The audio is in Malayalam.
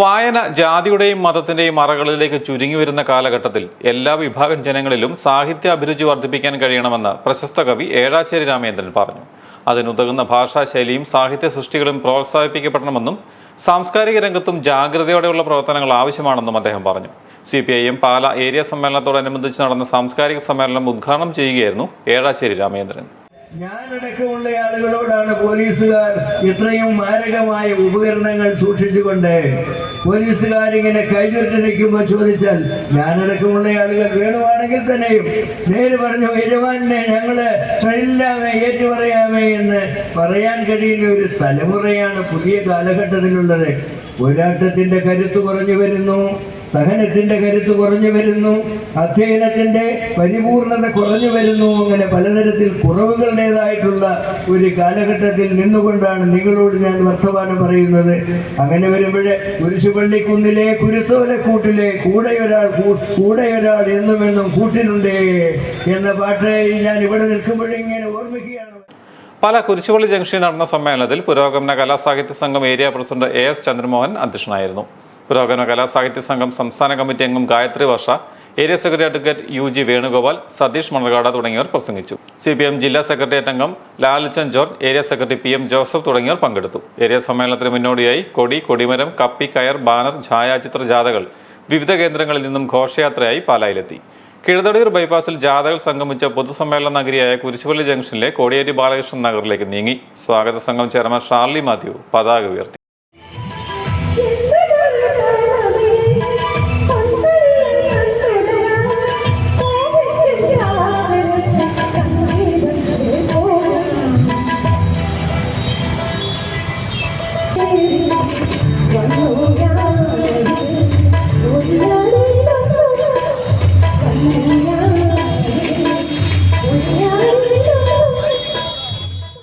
വായന ജാതിയുടെയും മതത്തിന്റെയും മറകളിലേക്ക് ചുരുങ്ങി വരുന്ന കാലഘട്ടത്തിൽ എല്ലാ വിഭാഗം ജനങ്ങളിലും സാഹിത്യ അഭിരുചി വർദ്ധിപ്പിക്കാൻ കഴിയണമെന്ന് പ്രശസ്ത കവി ഏഴാശ്ശേരി രാമേന്ദ്രൻ പറഞ്ഞു. അതിനുതകുന്ന ഭാഷാശൈലിയും സാഹിത്യ സൃഷ്ടികളും പ്രോത്സാഹിപ്പിക്കപ്പെടണമെന്നും സാംസ്കാരിക രംഗത്തും ജാഗ്രതയോടെയുള്ള പ്രവർത്തനങ്ങൾ ആവശ്യമാണെന്നും അദ്ദേഹം പറഞ്ഞു. C P I M Pala area സമ്മേളനത്തോടനുബന്ധിച്ച് നടന്ന സാംസ്കാരിക സമ്മേളനം ഉദ്ഘാടനം ചെയ്യുകയായിരുന്നു ഏഴാശ്ശേരി രാമേന്ദ്രൻ ഞാനടക്കമുള്ള ആളുകളോടാണ് പോലീസുകാർ ഇത്രയും മാരകമായ ഉപകരണങ്ങൾ സൂക്ഷിച്ചുകൊണ്ട് പോലീസുകാർ ഇങ്ങനെ നിൽക്കുമ്പോൾ ചോദിച്ചാൽ ഞാനടക്കമുള്ള ആളുകൾ വേണുവാണെങ്കിൽ തന്നെയും നേര് പറഞ്ഞു യജമാനെ ഞങ്ങൾ കഴിയില്ലാമേ ഏറ്റു പറയാമേ എന്ന് പറയാൻ കഴിയുന്ന ഒരു തലമുറയാണ് പുതിയ കാലഘട്ടത്തിലുള്ളത്. പോരാട്ടത്തിന്റെ കരുത്ത് കുറഞ്ഞു വരുന്നു. സഹനത്തിന്റെ കരുത്ത് കുറഞ്ഞു വരുന്നു അധ്യയനത്തിന്റെ പരിപൂർണത കുറഞ്ഞു വരുന്നു അങ്ങനെ പലതരത്തിൽ കുറവുകളുടേതായിട്ടുള്ള ഒരു കാലഘട്ടത്തിൽ നിന്നുകൊണ്ടാണ് നിങ്ങളോട് ഞാൻ വർത്തമാനം പറയുന്നത്. അങ്ങനെ വരുമ്പോഴേ കുരിശുപള്ളിക്കുന്നിലെ കുരുത്തോലക്കൂട്ടിലെ കൂടെ ഒരാൾ കൂടെ ഒരാൾ എന്നും എന്നും കൂട്ടിനുണ്ടേ എന്ന പാട്ട് ഞാൻ ഇവിടെ നിൽക്കുമ്പോഴിങ്ങനെ ഓർമ്മിക്കുകയാണ്. പല കുരിശുപള്ളി ജംഗ്ഷനിൽ നടന്ന സമ്മേളനത്തിൽ പുരോഗമന കലാസാഹിത്യ സംഘം area president A S Chandramohan അധ്യക്ഷനായിരുന്നു. പുരോഗമന കലാസാഹിത്യ സംഘം സംസ്ഥാന കമ്മിറ്റി അംഗം Gayathri Varsha area secretary advocate U G Venugopal Satheesh Manarcad തുടങ്ങിയവർ പ്രസംഗിച്ചു. സി പി എം ജില്ലാ സെക്രട്ടേറിയറ്റ് അംഗം Lalchand George area secretary P M Joseph തുടങ്ങിയവർ പങ്കെടുത്തു. ഏരിയ സമ്മേളനത്തിന് മുന്നോടിയായി കൊടി കൊടിമരം കപ്പി കയർ ബാനർ ഛായാചിത്ര ജാഥകൾ വിവിധ കേന്ദ്രങ്ങളിൽ നിന്നും ഘോഷയാത്രയായി പാലായിലെത്തി. കിഴതടിയൂർ ബൈപ്പാസിൽ ജാഥകൾ സംഗമിച്ച പൊതുസമ്മേളന നഗരിയായ കുരിശുപള്ളി ജംഗ്ഷനിലെ കോടിയേരി ബാലകൃഷ്ണൻ നഗറിലേക്ക് നീങ്ങി. സ്വാഗത സംഘം ചെയർമാൻ ഷാർലി മാത്യു പതാക ഉയർത്തി. 你忘不了